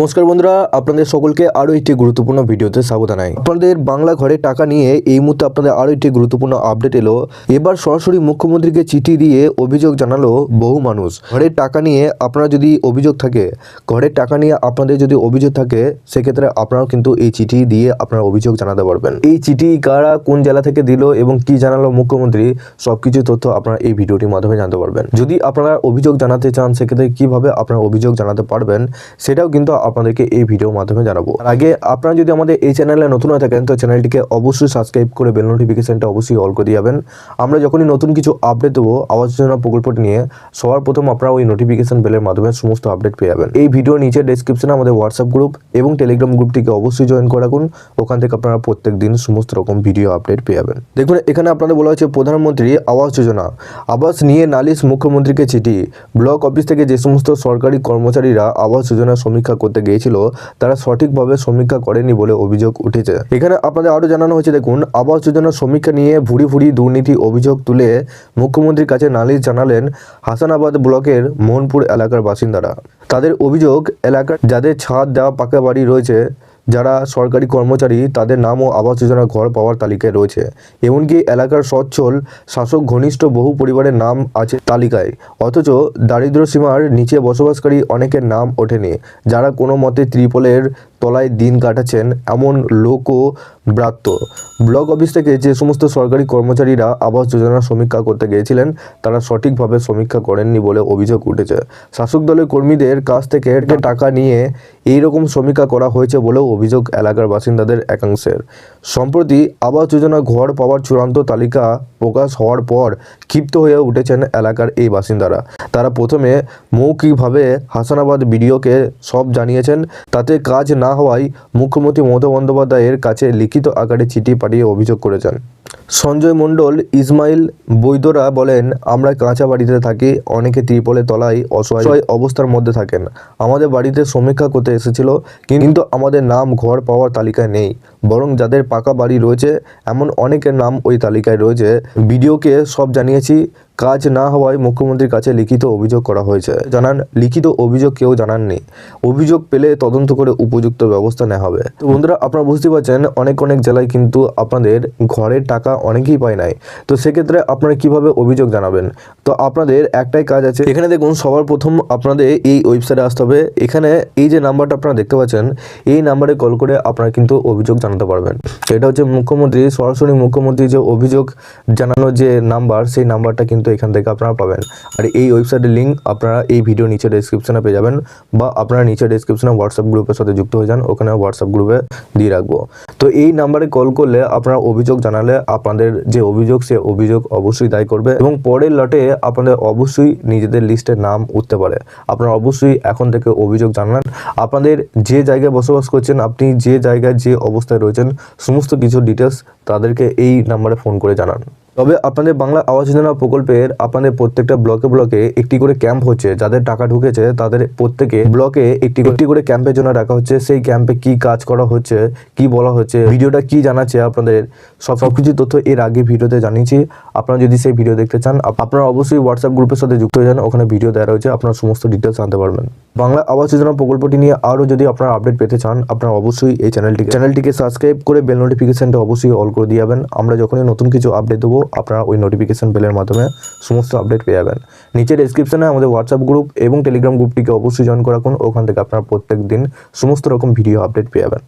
নমস্কার বন্ধুরা, আপনাদের সকলকে আরও একটি গুরুত্বপূর্ণ ভিডিওতে স্বাগত জানাই। আপনাদের বাংলা ঘরে টাকা নিয়ে এই মুহূর্তে আপনাদের আরও একটি গুরুত্বপূর্ণ আপডেট এলো। এবার সরাসরি মুখ্যমন্ত্রীকে চিঠি দিয়ে অভিযোগ জানালো বহু মানুষ। ঘরের টাকা নিয়ে আপনারা যদি অভিযোগ থাকে ঘরের টাকা নিয়ে আপনাদের যদি অভিযোগ থাকে, সেক্ষেত্রে আপনারাও কিন্তু এই চিঠি দিয়ে আপনারা অভিযোগ জানাতে পারবেন। এই চিঠি কারা, কোন জেলা থেকে দিল এবং কি জানালো মুখ্যমন্ত্রী সব কিছু তথ্য আপনারা এই ভিডিওটির মাধ্যমে জানতে পারবেন। যদি আপনারা অভিযোগ জানাতে চান, সেক্ষেত্রে কীভাবে আপনারা অভিযোগ জানাতে পারবেন, সেটাও কিন্তু আপনাদেরকে এই ভিডিওর মাধ্যমে জানাব। আর আগে আপনারা যদি আমাদের এই চ্যানেলে নতুন হয়ে থাকেন, তো চ্যানেলটিকে অবশ্যই সাবস্ক্রাইব করে বেল নোটিফিকেশনটা অবশ্যই অল করে যাবেন। আমরা যখনই নতুন কিছু আপডেট দেবো আবাস যোজনা প্রকল্পটি নিয়ে সবার প্রথম আপনারা ওই নোটিফিকেশন বেলের মাধ্যমে সমস্ত আপডেট পেয়ে যাবেন। এই ভিডিও নিচে ডেসক্রিপশনে আমাদের হোয়াটসঅ্যাপ গ্রুপ এবং টেলিগ্রাম গ্রুপটিকে অবশ্যই জয়েন করে রাখুন। ওখান থেকে আপনারা প্রত্যেক দিন সমস্ত রকম ভিডিও আপডেট পেয়ে যাবেন। দেখুন, এখানে আপনাদের বলা হচ্ছে প্রধানমন্ত্রী আবাস যোজনা। আবাস নিয়ে নালিশ মুখ্যমন্ত্রীকে চিঠি। ব্লক অফিস থেকে যে সমস্ত সরকারি কর্মচারীরা আবাস যোজনা সমীক্ষা করতে গিয়েছিল, তারা সঠিকভাবে সমীক্ষা করেনি বলে অভিযোগ উঠেছে। এখানে আপনাদের আরও জানানো হয়েছে, দেখুন, আবাস যোজনার সমীক্ষা নিয়ে ভুড়ি ভুড়ি দুর্নীতি অভিযোগ তুলে মুখ্যমন্ত্রীর কাছে নালিশ জানালেন হাসানাবাদ ব্লকের মোহনপুর এলাকার বাসিন্দারা। তাদের অভিযোগ, এলাকার যাদের ছাদ দেওয়া পাকা বাড়ি রয়েছে যারা সরকারি কর্মচারী, তাদের নাম ও আবাস যোজনা ঘর পাওয়ার তালিকায় রয়েছে। এমনকি এলাকার সচ্ছল শাসক ঘনিষ্ঠ বহু পরিবারের নাম আছে তালিকায়। অথচ দারিদ্র সীমার নিচে বসবাসকারী অনেকের নাম ওঠেনি, যারা কোনো মতে ত্রিপলের তলায় দিন কাটাচ্ছেন এমন লোকও ব্রাত্য। ব্লক অফিস থেকে যে সমস্ত সরকারি কর্মচারীরা আবাস যোজনার সমীক্ষা করতে গিয়েছিলেন, তারা সঠিকভাবে সমীক্ষা করেননি বলে অভিযোগ উঠেছে। শাসক দলের কর্মীদের কাছ থেকে টাকা নিয়ে এই রকম সমীক্ষা করা হয়েছে বলেও অভিযোগ এলাকার বাসিন্দাদের একাংশের। সম্প্রতি আবাস যোজনা ঘর পাওয়ার চূড়ান্ত তালিকা প্রকাশ হওয়ার পর ক্ষিপ্ত হয়ে উঠেছেন এলাকার এই বাসিন্দারা। তারা প্রথমে মৌখিকভাবে হাসানাবাদ বিডিওকে সব জানিয়েছেন, তাতে কাজ না হওয়ায় মুখ্যমন্ত্রী মমতা বন্দ্যোপাধ্যায়ের কাছে লিখিত আকারে চিঠি পাঠিয়ে অভিযোগ করেছেন। সঞ্জয় মণ্ডল, ইসমাইল বৈদরা বলেন, আমরা কাঁচা বাড়িতে থাকি, অনেকে ত্রিপলে তলায় অসহায় অবস্থার মধ্যে থাকেন। আমাদের বাড়িতে সমীক্ষা করতে এসেছিল, কিন্তু আমাদের নাম ঘর পাওয়ার তালিকায় নেই। বরং যাদের পাকা বাড়ি রয়েছে, এমন অনেকের নাম ওই তালিকায় রয়েছে। বিডিওকে সব জানিয়েছি, কাজ না হওয়ায় মুখ্যমন্ত্রীর কাছে লিখিত অভিযোগ করা হয়েছে। জানান, লিখিত অভিযোগ কেউ জানাননি। অভিযোগ পেলে তদন্ত করে উপযুক্ত ব্যবস্থা নেওয়া হবে। তো বন্ধুরা, আপনারা বুঝতে পারছেন, অনেক অনেক জেলায় কিন্তু আপনাদের ঘরের টাকা অনেকেই পায় নাই। তো সেক্ষেত্রে আপনারা কীভাবে অভিযোগ জানাবেন? তো আপনাদের একটাই কাজ আছে। এখানে দেখুন, সবার প্রথম আপনাদের এই ওয়েবসাইটে আসতে হবে। এখানে এই যে নাম্বারটা আপনারা দেখতে পাচ্ছেন, এই নাম্বারে কল করে আপনারা কিন্তু অভিযোগ জানাতে পারবেন। এটা হচ্ছে মুখ্যমন্ত্রী, সরাসরি মুখ্যমন্ত্রী যে অভিযোগ জানানোর যে নাম্বার, সেই নাম্বারটা কিন্তু এখান থেকে আপনারা পাবেন। আর এই ওয়েবসাইটের লিঙ্ক আপনারা এই ভিডিও নিচে ডেসক্রিপশনে পেয়ে যাবেন বা আপনারা নিচে ডেসক্রিপশনে হোয়াটসঅ্যাপ গ্রুপের সাথে যুক্ত হয়ে যান, ওখানে হোয়াটসঅ্যাপ গ্রুপে দিয়ে রাখব। তো এই নাম্বারে কল করলে আপনারা অভিযোগ জানালে আপনাদের যে অভিযোগ, সে অভিযোগ অবশ্যই দায়ী করবে এবং পরের লটে আপনাদের অবশ্যই নিজেদের লিস্টে নাম উঠতে পারে। আপনারা অবশ্যই এখন থেকে অভিযোগ জানান। আপনাদের যে জায়গায় বসবাস করছেন, আপনি যে জায়গায় যে অবস্থায় রয়েছেন সমস্ত কিছু ডিটেলস তাদেরকে এই নাম্বারে ফোন করে জানান। তবে আপনাদের বাংলা আবাস যোজনা প্রকল্পের আপনাদের প্রত্যেকটা ব্লকে ব্লকে একটি করে ক্যাম্প হচ্ছে। যাদের টাকা ঢুকেছে, তাদের প্রত্যেকে ব্লকে একটি একটি করে ক্যাম্পের জন্য রাখা হচ্ছে। সেই ক্যাম্পে কি কাজ করা হচ্ছে, কি বলা হচ্ছে, ভিডিওটা কি জানাচ্ছে আপনাদের, সব সবকিছু তথ্য এর আগে ভিডিওতে জানিয়েছি। আপনারা যদি সেই ভিডিও দেখতে চান, আপ- আপনারা অবশ্যই হোয়াটসঅ্যাপ গ্রুপের সাথে যুক্ত হয়ে যান। ওখানে ভিডিও দেওয়া রয়েছে, আপনারা সমস্ত ডিটেলস জানতে পারবেন। বাংলা আবাস যোজনা প্রকল্পটি নিয়ে আরও যদি আপনারা আপডেট পেতে চান, আপনারা অবশ্যই এই চ্যানেলটিকে চ্যানেলটিকে সাবস্ক্রাইব করে বেল নোটিফিকেশনটা অবশ্যই অল করে দিয়ে যাবেন। আমরা যখনই নতুন কিছু আপডেট দেবো আপনারা ওই নোটিফিকেশন বেলের মাধ্যমে সমস্ত আপডেট পেয়ে যাবেন। নিচে ডিসক্রিপশানে আমাদের হোয়াটসঅ্যাপ গ্রুপ এবং টেলিগ্রাম গ্রুপটিকে অবশ্যই জয়েন করা ওখান থেকে আপনারা প্রত্যেক দিন সমস্ত রকম ভিডিও আপডেট পেয়ে যাবেন।